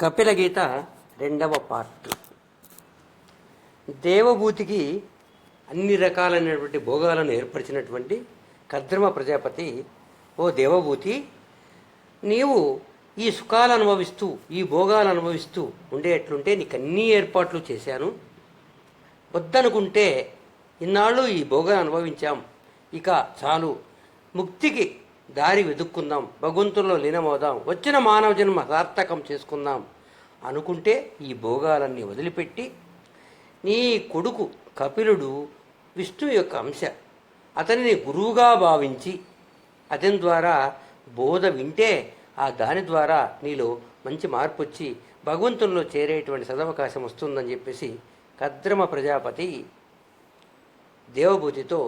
కపిల గీత రెండవ పార్ట్. దేవభూతికి అన్ని రకాలైనటువంటి భోగాలను ఏర్పరిచినటువంటి కద్రమ ప్రజాపతి ఓ దేవభూతి నీవు ఈ సుఖాలు అనుభవిస్తూ ఈ భోగాలు అనుభవిస్తూ ఉండేట్లుంటే నీకు అన్ని ఏర్పాట్లు చేశాను. వద్దనుకుంటే ఇన్నాళ్ళు ఈ భోగాలు అనుభవించాం. ఇక చాలు. ముక్తికి దారి వెతుక్కుందాం భగవంతుల్లో లీనమవుదాం వచ్చిన మానవ జన్మ సార్థకం చేసుకుందాం అనుకుంటే ఈ భోగాలన్నీ వదిలిపెట్టి నీ కొడుకు కపిలుడు విష్ణువు యొక్క అంశ అతనిని గురువుగా భావించి అతని ద్వారా బోధ వింటే ఆ దాని ద్వారా నీలో మంచి మార్పు వచ్చి భగవంతుల్లో చేరేటువంటి సదవకాశం వస్తుందని చెప్పేసి కద్రమ ప్రజాపతి దేవభూతితో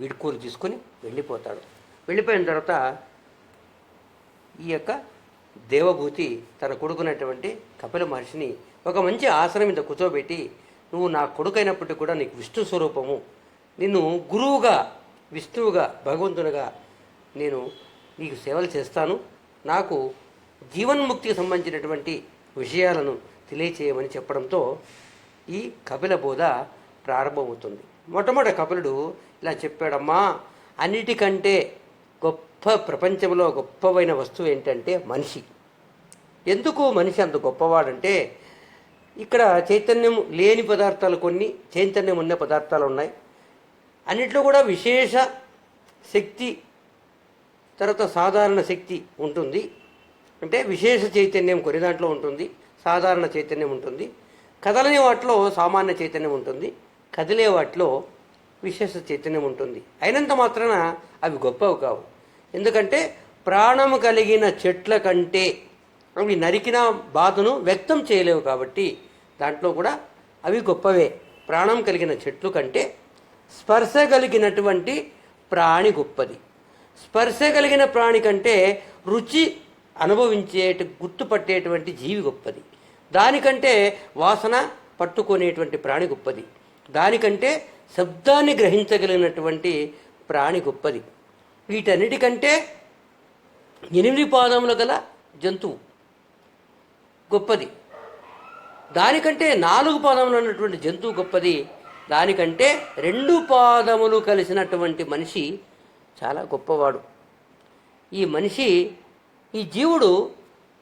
వీడ్కోలు తీసుకుని వెళ్ళిపోతాడు. వెళ్ళిపోయిన తర్వాత ఈ యొక్క దేవభూతి తన కొడుకునటువంటి కపిల మహర్షిని ఒక మంచి ఆసనం మీద కూర్చోబెట్టి నువ్వు నా కొడుకైనప్పటికీ కూడా నీకు విష్ణు స్వరూపము. నిన్ను గురువుగా విష్ణువుగా భగవంతునిగా నేను నీకు సేవలు చేస్తాను. నాకు జీవన్ముక్తికి సంబంధించినటువంటి విషయాలను తెలియచేయమని చెప్పడంతో ఈ కపిల బోధ ప్రారంభమవుతుంది. మొట్టమొదటి కపిలుడు ఇలా చెప్పాడమ్మా అన్నిటికంటే గొప్ప ప్రపంచంలో గొప్పవైన వస్తువు ఏంటంటే మనిషి. ఎందుకు మనిషి అంత గొప్పవాడంటే ఇక్కడ చైతన్యం లేని పదార్థాలు కొన్ని చైతన్యం ఉన్న పదార్థాలు ఉన్నాయి. అన్నిట్లో కూడా విశేష శక్తి తర్వాత సాధారణ శక్తి ఉంటుంది. అంటే విశేష చైతన్యం కొన్ని దాంట్లో ఉంటుంది సాధారణ చైతన్యం ఉంటుంది. కదలని వాటిలో సామాన్య చైతన్యం ఉంటుంది. కదిలే వాటిలో విశేష చైతన్యం ఉంటుంది. అయినంత మాత్రాన అవి గొప్పవి కావు. ఎందుకంటే ప్రాణము కలిగిన చెట్ల కంటే అవి నరికిన బాధను వ్యక్తం చేయలేవు కాబట్టి దాంట్లో కూడా అవి గొప్పవే. ప్రాణం కలిగిన చెట్లు కంటే స్పర్శ కలిగినటువంటి ప్రాణి గొప్పది. స్పర్శ కలిగిన ప్రాణి కంటే రుచి అనుభవించే గుర్తుపట్టేటువంటి జీవి గొప్పది. దానికంటే వాసన పట్టుకునేటువంటి ప్రాణి గొప్పది. దానికంటే శబ్దాన్ని గ్రహించగలిగినటువంటి ప్రాణి గొప్పది. వీటన్నిటికంటే ఎనిమిది పాదములు గల జంతువు గొప్పది. దానికంటే నాలుగు పాదములు ఉన్నటువంటి జంతువు గొప్పది. దానికంటే రెండు పాదములు కలిసినటువంటి మనిషి చాలా గొప్పవాడు. ఈ మనిషి ఈ జీవుడు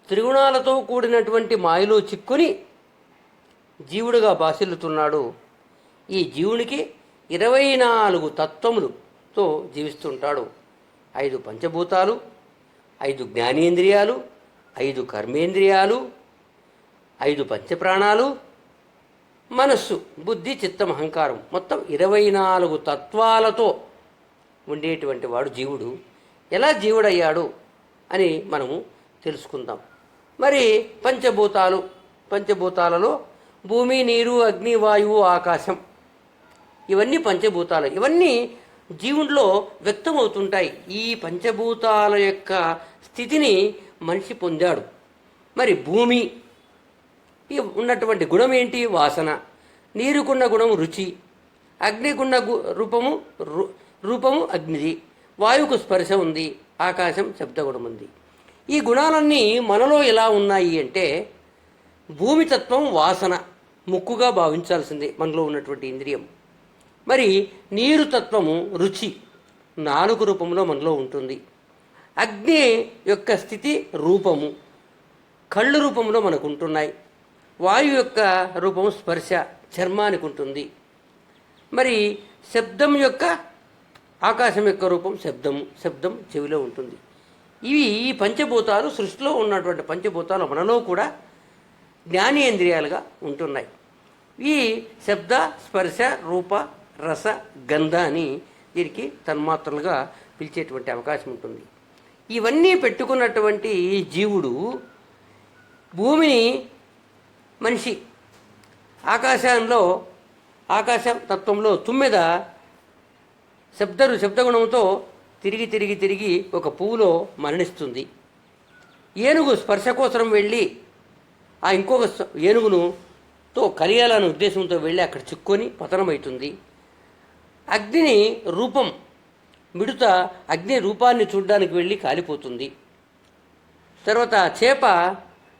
త్రిగుణాలతో కూడినటువంటి మాయలో చిక్కుని జీవుడుగా బాసిల్లుతున్నాడు. ఈ జీవునికి ఇరవై నాలుగు తత్వములుతో జీవిస్తుంటాడు. ఐదు పంచభూతాలు ఐదు జ్ఞానేంద్రియాలు ఐదు కర్మేంద్రియాలు ఐదు పంచప్రాణాలు మనస్సు బుద్ధి చిత్తం అహంకారం మొత్తం ఇరవై నాలుగు తత్వాలతో ఉండేటువంటి వాడు జీవుడు. ఎలా జీవుడయ్యాడు అని మనము తెలుసుకుందాం. మరి పంచభూతాలు పంచభూతాలలో భూమి నీరు అగ్ని వాయువు ఆకాశం ఇవన్నీ పంచభూతాలు. ఇవన్నీ జీవుల్లో వ్యక్తమవుతుంటాయి. ఈ పంచభూతాల యొక్క స్థితిని మనిషి పొందాడు. మరి భూమి ఈ ఉన్నటువంటి గుణం ఏంటి? వాసన. నీరుకున్న గుణం రుచి. అగ్నికున్న గు- రూపము రు- రూపము అగ్నిది. వాయువుకు స్పర్శ ఉంది. ఆకాశం శబ్దగుణం ఉంది. ఈ గుణాలన్నీ మనలో ఎలా ఉన్నాయి అంటే భూమితత్వం వాసన ముక్కుగా భావించాల్సిందే మనలో ఉన్నటువంటి ఇంద్రియం. మరి నీరు తత్వము రుచి నాలుగు రూపంలో మనలో ఉంటుంది. అగ్ని యొక్క స్థితి రూపము. కళ్ళు రూపంలో మనకు ఉంటున్నాయి వాయు యొక్క రూపం స్పర్శ చర్మానికి ఉంటుంది మరి శబ్దం యొక్క ఆకాశం యొక్క రూపం శబ్దము శబ్దం చెవిలో ఉంటుంది. ఇవి ఈ పంచభూతాలు సృష్టిలో ఉన్నటువంటి పంచభూతాలు మనలో కూడా జ్ఞానేంద్రియాలుగా ఉంటున్నాయి. ఈ శబ్ద స్పర్శ రూప రస గంధ అని దీనికి తన్మాత్రలుగా పిలిచేటువంటి అవకాశం ఉంటుంది. ఇవన్నీ పెట్టుకున్నటువంటి ఈ జీవుడు భూమిని మనిషి ఆకాశంలో ఆకాశ తత్వంలో తుమ్మెద శబ్దరు శబ్దగుణంతో తిరిగి తిరిగి తిరిగి ఒక పువ్వులో మరణిస్తుంది. ఏనుగు స్పర్శ కోసం వెళ్ళి ఆ ఇంకొక ఏనుగును తో కలియాలనే ఉద్దేశంతో వెళ్ళి అక్కడ చిక్కుని పతనమవుతుంది అగ్నిని రూపం మిడుత అగ్ని రూపాన్ని చూడడానికి వెళ్ళి కాలిపోతుంది. తర్వాత చేప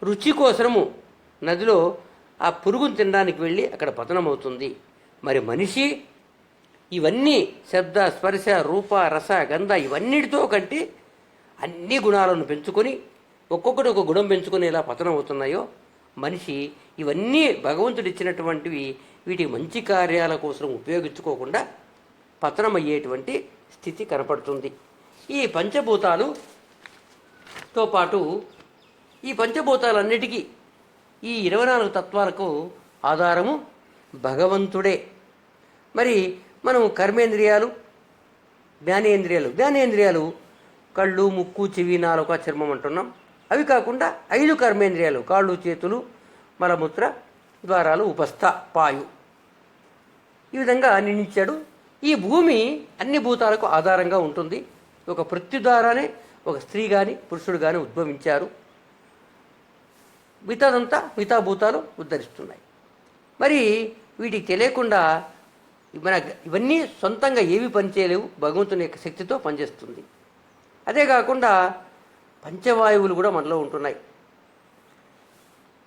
రుచి కోసము నదిలో ఆ పురుగును తినడానికి వెళ్ళి అక్కడ పతనమవుతుంది. మరి మనిషి ఇవన్నీ శబ్ద స్పర్శ రూప రస గంధ ఇవన్నిటితో కంటే అన్ని గుణాలను పెంచుకొని ఒక్కొక్కటి ఒక గుణం పెంచుకొని ఎలా పతనం అవుతున్నాయో మనిషి ఇవన్నీ భగవంతుడిచ్చినటువంటివి వీటి మంచి కార్యాల కోసం ఉపయోగించుకోకుండా పతనం అయ్యేటువంటి స్థితి కనపడుతుంది. ఈ పంచభూతాలుతో పాటు ఈ పంచభూతాలన్నిటికీ ఈ ఇరవై నాలుగు తత్వాలకు ఆధారము భగవంతుడే. మరి మనం కర్మేంద్రియాలు జ్ఞానేంద్రియాలు. జ్ఞానేంద్రియాలు కళ్ళు ముక్కు చెవి నాలుక చర్మం అంటున్నాం. అవి కాకుండా ఐదు కర్మేంద్రియాలు కాళ్ళు చేతులు మలమూత్ర ద్వారాలు ఉపస్థ పాయు. ఈ విధంగా నిర్ణయించాడు ఈ భూమి అన్ని భూతాలకు ఆధారంగా ఉంటుంది. ఒక వృత్తి ద్వారానే ఒక స్త్రీ కానీ పురుషుడు కానీ ఉద్భవించారు. మిగతాదంతా మిగతా భూతాలు ఉద్ధరిస్తున్నాయి. మరి వీటికి తెలియకుండా మన ఇవన్నీ సొంతంగా ఏవి పనిచేయలేవు భగవంతుని యొక్క శక్తితో పనిచేస్తుంది. అదే కాకుండా పంచవాయువులు కూడా మనలో ఉంటున్నాయి.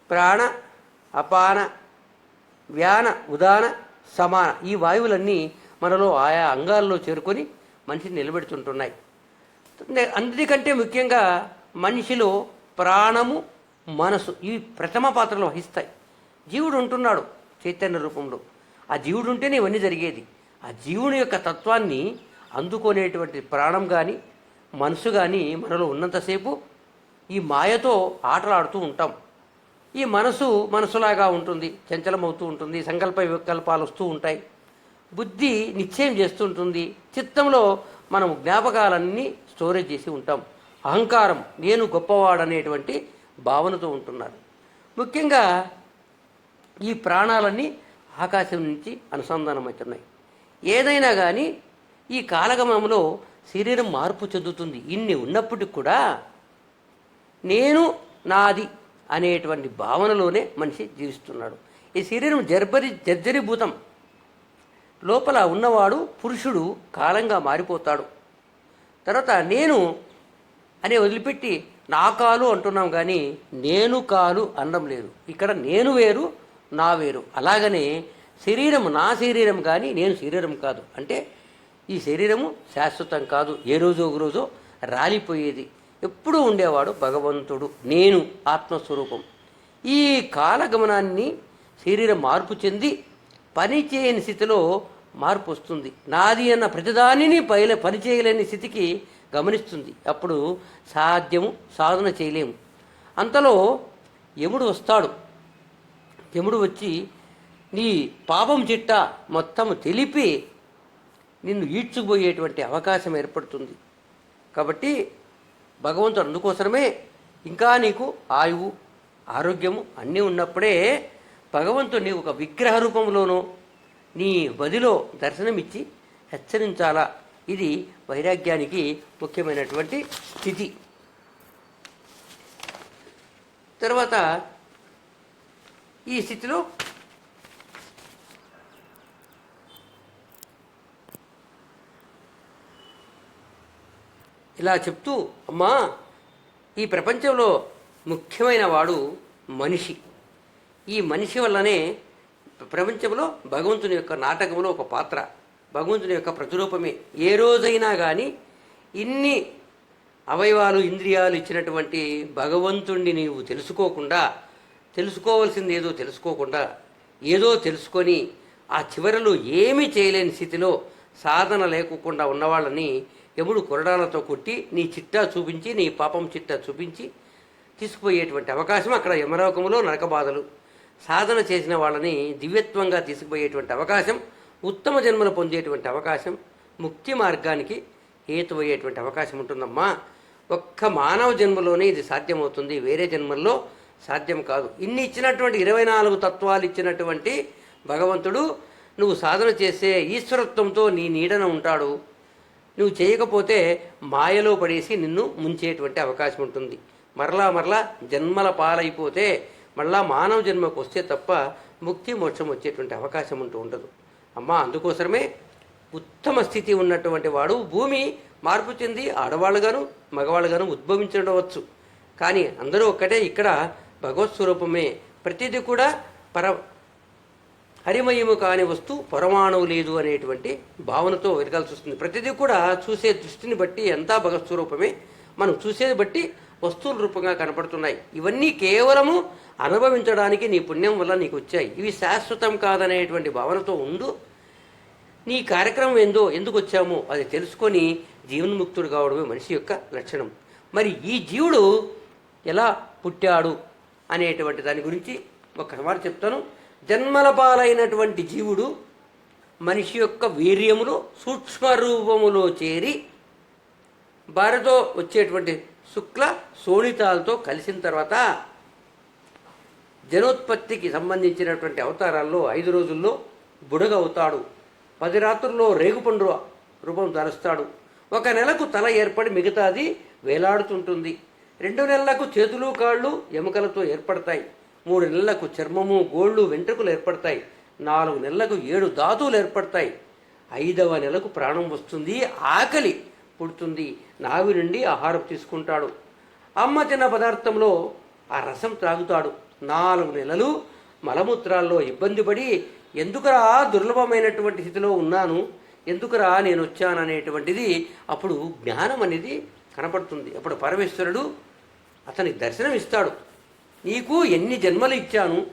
ప్రాణ అపాన వ్యాన ఉదాన సమాన ఈ వాయువులన్నీ మనలో ఆయా అంగాల్లో చేరుకొని మనిషిని నిలబెడుతుంటున్నాయి. అందుకంటే ముఖ్యంగా మనిషిలో ప్రాణము మనసు ఇవి ప్రథమ పాత్రలు వహిస్తాయి. జీవుడు ఉంటున్నాడు చైతన్య రూపంలో. ఆ జీవుడు ఉంటేనే ఇవన్నీ జరిగేది. ఆ జీవుని యొక్క తత్వాన్ని అందుకునేటువంటి ప్రాణం కానీ మనసు కానీ మనలో ఉన్నంతసేపు ఈ మాయతో ఆటలాడుతూ ఉంటాం. ఈ మనసు మనసులాగా ఉంటుంది చంచలమవుతూ ఉంటుంది సంకల్ప వికల్పాలు వస్తూ ఉంటాయి. బుద్ధి నిశ్చయం చేస్తుంటుంది. చిత్తంలో మనం జ్ఞాపకాలన్నీ స్టోరేజ్ చేసి ఉంటాం. అహంకారం నేను గొప్పవాడనేటువంటి భావనతో ఉంటున్నారు. ముఖ్యంగా ఈ ప్రాణాలన్నీ ఆకాశం నుంచి అనుసంధానమవుతున్నాయి. ఏదైనా కానీ ఈ కాలగమనంలో శరీరం మార్పు చెందుతుంది. ఇన్ని ఉన్నప్పటికి కూడా నేను నాది అనేటువంటి భావనలోనే మనిషి జీవిస్తున్నాడు. ఈ శరీరం జర్బరి జర్జరీభూతం. లోపల ఉన్నవాడు పురుషుడు కాలంగా మారిపోతాడు. తర్వాత నేను అనే వదిలిపెట్టి నా కాలు అంటున్నాం కానీ నేను కాలు అనడం లేదు. ఇక్కడ నేను వేరు నా వేరు. అలాగనే శరీరం నా శరీరం కానీ నేను శరీరం కాదు. అంటే ఈ శరీరము శాశ్వతం కాదు. ఏ రోజు ఒక రోజు రాలిపోయేది. ఎప్పుడూ ఉండేవాడు భగవంతుడు నేను ఆత్మస్వరూపం. ఈ కాలగమనాన్ని శరీరం మార్పు చెంది పని చేయని స్థితిలో మార్పు వస్తుంది. నాది అన్న ప్రతిదానిని పైల పని చేయలేని స్థితికి గమనిస్తుంది. అప్పుడు సాధ్యము సాధన చేయలేము. అంతలో యముడు వస్తాడు. యముడు వచ్చి నీ పాపం చిట్ట మొత్తం తెలిపి నిన్ను ఈడ్చుకుపోయేటువంటి అవకాశం ఏర్పడుతుంది. కాబట్టి భగవంతుడు అందుకోసమే ఇంకా నీకు ఆయువు ఆరోగ్యము అన్నీ ఉన్నప్పుడే భగవంతుడిని ఒక విగ్రహ రూపంలోనో నీ బదిలో దర్శనమిచ్చి హెచ్చరించాలా? ఇది వైరాగ్యానికి ముఖ్యమైనటువంటి స్థితి. తర్వాత ఈ స్థితిలో ఇలా చెప్తూ అమ్మా ఈ ప్రపంచంలో ముఖ్యమైన వాడు మనిషి. ఈ మనిషి వల్లనే ప్రపంచంలో భగవంతుని యొక్క నాటకంలో ఒక పాత్ర భగవంతుని యొక్క ప్రతిరూపమే. ఏ రోజైనా కానీ ఇన్ని అవయవాలు ఇంద్రియాలు ఇచ్చినటువంటి భగవంతుణ్ణి నీవు తెలుసుకోకుండా తెలుసుకోవాల్సింది ఏదో తెలుసుకోకుండా ఏదో తెలుసుకొని ఆ చివరలో ఏమీ చేయలేని స్థితిలో సాధన లేకుండా ఉన్నవాళ్ళని ఎముడు కొరడాలతో కొట్టి నీ చిట్టా చూపించి నీ పాపం చిట్టా చూపించి తీసుకుపోయేటువంటి అవకాశం అక్కడ యమలోకములో నరకబాధలు. సాధన చేసిన వాళ్ళని దివ్యత్వంగా తీసుకుపోయేటువంటి అవకాశం ఉత్తమ జన్మలు పొందేటువంటి అవకాశం ముక్తి మార్గానికి హేతువయ్యేటువంటి అవకాశం ఉంటుందమ్మా. ఒక్క మానవ జన్మలోనే ఇది సాధ్యమవుతుంది. వేరే జన్మల్లో సాధ్యం కాదు. ఇన్ని ఇచ్చినటువంటి ఇరవై నాలుగు తత్వాలు ఇచ్చినటువంటి భగవంతుడు నువ్వు సాధన చేసే ఈశ్వరత్వంతో నీ నీడన ఉంటాడు. నువ్వు చేయకపోతే మాయలో పడేసి నిన్ను ముంచేటువంటి అవకాశం ఉంటుంది. మరలా మరలా జన్మల పాలైపోతే మళ్ళా మానవ జన్మకు వస్తే తప్ప ముక్తి మోక్షం వచ్చేటువంటి అవకాశం ఉంటూ ఉండదు. అమ్మా అందుకోసమే ఉత్తమ స్థితి ఉన్నటువంటి వాడు భూమి మార్పు చెంది ఆడవాళ్ళుగాను మగవాళ్ళుగాను ఉద్భవించవచ్చు కానీ అందరూ ఒక్కటే ఇక్కడ భగవత్ స్వరూపమే. ప్రతిదీ కూడా పర హరిమయము కాని వస్తువు పరమాణువు లేదు అనేటువంటి భావనతో వెతకాల్సి వస్తుంది. ప్రతిదీ కూడా చూసే దృష్టిని బట్టి అంతా భగవత్ స్వరూపమే. మనం చూసేది బట్టి వస్తువుల రూపంగా కనపడుతున్నాయి. ఇవన్నీ కేవలము అనుభవించడానికి నీ పుణ్యం వల్ల నీకు వచ్చాయి. ఇవి శాశ్వతం కాదనేటువంటి భావనతో ఉండు. నీ కార్యక్రమం ఏందో ఎందుకు వచ్చామో అది తెలుసుకొని జీవన్ముక్తుడు కావడమే మనిషి యొక్క లక్షణం. మరి ఈ జీవుడు ఎలా పుట్టాడు అనేటువంటి దాని గురించి ఒక మాట చెప్తాను. జన్మల పాలైనటువంటి జీవుడు మనిషి యొక్క వీర్యములో సూక్ష్మ రూపములో చేరి భార్యతో వచ్చేటువంటి శుక్ల శోణితాలతో కలిసిన తర్వాత జనోత్పత్తికి సంబంధించినటువంటి అవతారాల్లో ఐదు రోజుల్లో బుడగ అవుతాడు పది రాత్రుల్లో రేగుపండు రూపం ధరుస్తాడు. ఒక నెలకు తల ఏర్పడి మిగతాది వేలాడుతుంటుంది. రెండు నెలలకు చేతులు కాళ్ళు ఎముకలతో ఏర్పడతాయి. మూడు నెలలకు చర్మము గోళ్ళు వెంట్రుకలు ఏర్పడతాయి. నాలుగు నెలలకు ఏడు ధాతువులు ఏర్పడతాయి. ఐదవ నెలకు ప్రాణం వస్తుంది. ఆకలి పుడుతుంది. నావి నుండి ఆహారం తీసుకుంటాడు. అమ్మ తిన్న పదార్థంలో ఆ రసం త్రాగుతాడు. నాలుగు నెలలు మలమూత్రాల్లో ఇబ్బంది పడి ఎందుకురా దుర్లభమైనటువంటి స్థితిలో ఉన్నాను? ఎందుకురా నేను వచ్చాననేటువంటిది అప్పుడు జ్ఞానం అనేది కనపడుతుంది. అప్పుడు పరమేశ్వరుడు అతనికి దర్శనం ఇస్తాడు. నీకు ఎన్ని జన్మలు ఇచ్చాను?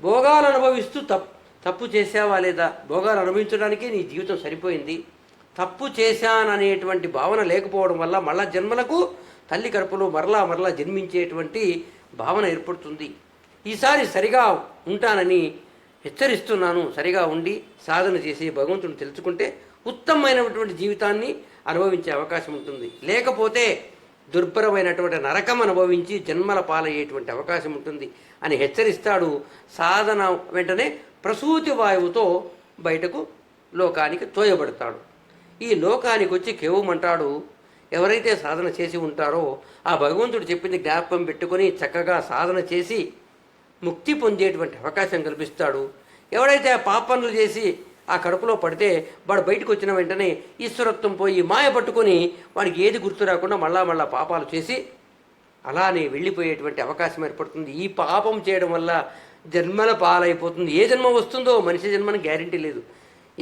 భోగాలు అనుభవిస్తూ తప్పు తప్పు చేసావా లేదా? భోగాలు అనుభవించడానికే నీ జీవితం సరిపోయింది. తప్పు చేశాననేటువంటి భావన లేకపోవడం వల్ల మళ్ళా జన్మలకు తల్లి కడుపులో మరలా మరలా జన్మించేటువంటి భావన ఏర్పడుతుంది. ఈసారి సరిగా ఉంటానని హెచ్చరిస్తున్నాను. సరిగా ఉండి సాధన చేసి భగవంతుని తెలుసుకుంటే ఉత్తమమైనటువంటి జీవితాన్ని అనుభవించే అవకాశం ఉంటుంది. లేకపోతే దుర్భరమైనటువంటి నరకం అనుభవించి జన్మల పాలయ్యేటువంటి అవకాశం ఉంటుంది అని హెచ్చరిస్తాడు సాధన వెంటనే ప్రసూతి వాయువుతో బయటకు లోకానికి తోయబడతాడు. ఈ లోకానికి వచ్చి కేవమంటాడు? ఎవరైతే సాధన చేసి ఉంటారో ఆ భగవంతుడు చెప్పింది జ్ఞాపకం పెట్టుకొని చక్కగా సాధన చేసి ముక్తి పొందేటువంటి అవకాశం కల్పిస్తాడు. ఎవడైతే ఆ పాపనులు చేసి ఆ కడుపులో పడితే వాడు బయటకు వచ్చిన వెంటనే ఈశ్వరత్వం పోయి మాయ పట్టుకొని వాడికి ఏది గుర్తు రాకుండా మళ్ళా మళ్ళా పాపాలు చేసి అలానే వెళ్ళిపోయేటువంటి అవకాశం ఏర్పడుతుంది. ఈ పాపం చేయడం వల్ల జన్మల పాలైపోతుంది. ఏ జన్మ వస్తుందో మనిషి జన్మని గ్యారంటీ లేదు.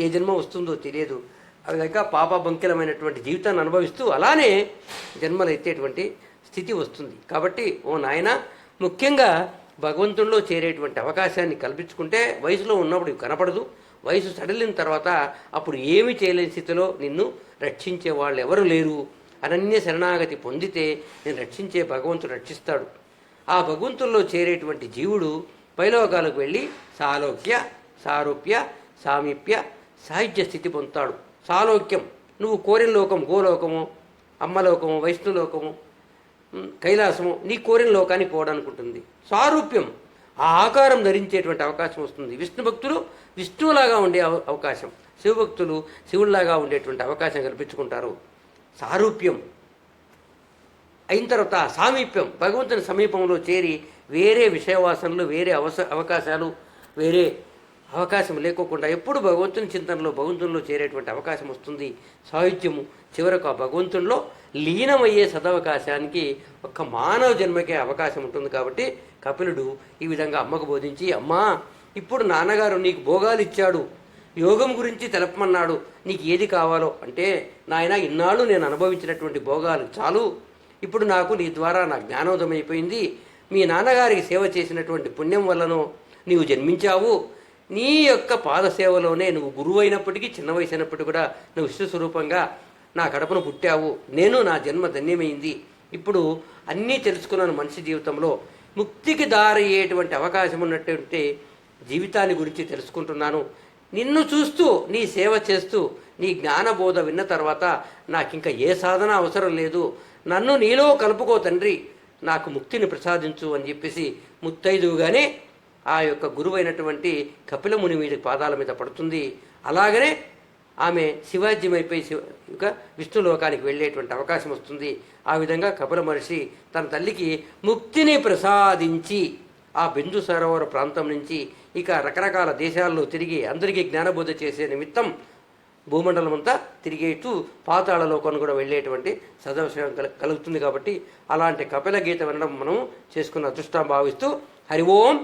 ఏ జన్మ వస్తుందో తెలియదు. ఆ విధంగా పాపబంకిలమైనటువంటి జీవితాన్ని అనుభవిస్తూ అలానే జన్మలు ఎత్తేటువంటి స్థితి వస్తుంది. కాబట్టి ఓ నాయన ముఖ్యంగా భగవంతుల్లో చేరేటువంటి అవకాశాన్ని కల్పించుకుంటే వయసులో ఉన్నప్పుడు కనపడదు. వయసు సడలిన తర్వాత అప్పుడు ఏమి చేయలేని స్థితిలో నిన్ను రక్షించే వాళ్ళు ఎవరు లేరు. అనన్య శరణాగతి పొందితే నేను రక్షించే భగవంతుడు రక్షిస్తాడు. ఆ భగవంతుల్లో చేరేటువంటి జీవుడు పైలోకాలకు వెళ్ళి సాలోక్య సారూప్య సామీప్య సాహిత్య స్థితి పొందుతాడు. సాలోక్యం. నువ్వు కోరిన లోకం గోలోకము అమ్మలోకము వైష్ణులోకము కైలాసము నీ కోరిన లోకాన్ని పోవడానికి ఉంటుంది సారూప్యం. ఆ ఆకారం ధరించేటువంటి అవకాశం వస్తుంది. విష్ణు భక్తులు విష్ణువులాగా ఉండే అవ- అవకాశం. శివభక్తులు శివుల్లాగా ఉండేటువంటి అవకాశం కల్పించుకుంటారు. సారూప్యం. అయిన తర్వాత సామీప్యం. భగవంతుని సమీపంలో చేరి వేరే విషయవాసనలు వేరే అవస అవకాశాలు వేరే అవకాశం లేకోకుండా ఎప్పుడు భగవంతుని చింతనలో భగవంతునిలో చేరేటువంటి అవకాశం వస్తుంది? సాహిత్యము. చివరకు ఆ భగవంతునిలో లీనమయ్యే సదవకాశానికి ఒక్క మానవ జన్మకే అవకాశం ఉంటుంది కాబట్టి కపిలుడు ఈ విధంగా అమ్మకు బోధించి అమ్మా ఇప్పుడు నాన్నగారు నీకు భోగాలు ఇచ్చాడు యోగం గురించి తెలపమన్నాడు నీకు ఏది కావాలో? అంటే నాయన ఇన్నాళ్ళు నేను అనుభవించినటువంటి భోగాలు చాలు. ఇప్పుడు నాకు నీ ద్వారా నా జ్ఞానోదయం అయిపోయింది మీ నాన్నగారికి సేవ చేసినటువంటి పుణ్యం వల్లనో నీవు జన్మించావు. నీ యొక్క పాదసేవలోనే నువ్వు గురువు అయినప్పటికీ చిన్న వయసు అయినప్పటికీ కూడా నువ్వు విశ్వస్వరూపంగా నా కడపను పుట్టావు. నేను నా జన్మ ధన్యమైంది. ఇప్పుడు అన్నీ తెలుసుకున్నాను మనిషి జీవితంలో. ముక్తికి దారయ్యేటువంటి అవకాశం ఉన్నటువంటి జీవితాన్ని గురించి తెలుసుకుంటున్నాను. నిన్ను చూస్తూ నీ సేవ చేస్తూ నీ జ్ఞానబోధ విన్న తర్వాత నాకు ఇంకా ఏ సాధన అవసరం లేదు. నన్ను నీలో కలుపుకో తండ్రి. నాకు ముక్తిని ప్రసాదించు అని చెప్పేసి ముత్తైదువుగానే ఆ యొక్క గురువైనటువంటి కపిలముని మీద పాదాల మీద పడుతుంది. అలాగనే ఆమె శివాజ్యమైపోయి శివ ఇక విష్ణులోకానికి వెళ్ళేటువంటి అవకాశం వస్తుంది. ఆ విధంగా కపిల మహర్షి తన తల్లికి ముక్తిని ప్రసాదించి ఆ బిందు సరోవర ప్రాంతం నుంచి ఇక రకరకాల దేశాల్లో తిరిగి అందరికీ జ్ఞానబోధ చేసే నిమిత్తం భూమండలం అంతా తిరిగేట్టు పాతాళ లోకాన్ని కూడా వెళ్ళేటువంటి సదవశయం కల కలుగుతుంది కాబట్టి అలాంటి కపిల గీత వినడం మనం చేసుకున్న అదృష్టం భావిస్తూ ഹരി ഓം